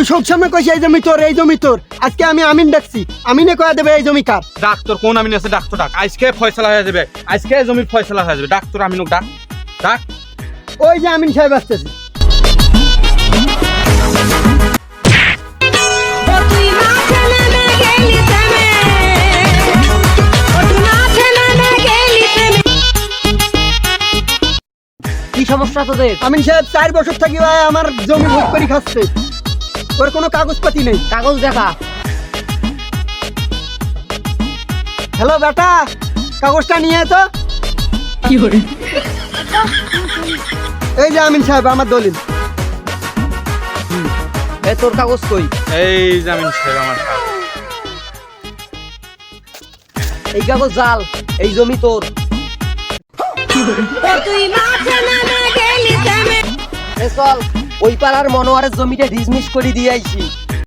তুই সব সময় কইস এই জমি তোর এই জমি তোর। আজকে আমি আমিন ডাকছি। আমিনে কয়া দেবে এই জমি কার? ডাক্তার কোন আমিন আছে? ডাক্তার ডাক। আজকে ফয়সালা হয়ে যাবে। আজকে জমির ফয়সালা হয়ে যাবে। ডাক্তার আমিনুক ডাক। ডাক। ওই যে আমিন সাহেব আসতেছে। তুই মাঠে নেমে গেলি থেমে তুই মাঠে নেমে গেলি থেমে কি সমস্যা তোদের? আমিন সাহেব চার বছর থাকি ভাই আমার জমি ভোগ করে খাচ্ছে। ওর কোনো কাগজপাতি নেই। কাগজ দেখা। হ্যালো বেটা কাগজটা নিয়ে তো। এই যে আমিন সাহেব আমার দলিল। এ তোর কাগজ কই? এই জামিন সাহেব আমার এই কাগজ জাল এই জমি তোর। তুই মাঠে নেমে গেলি এ চল। ওই পাড়ার মনোয়ারের জমিটা ডিসমিস করে দিয়ে আইছি।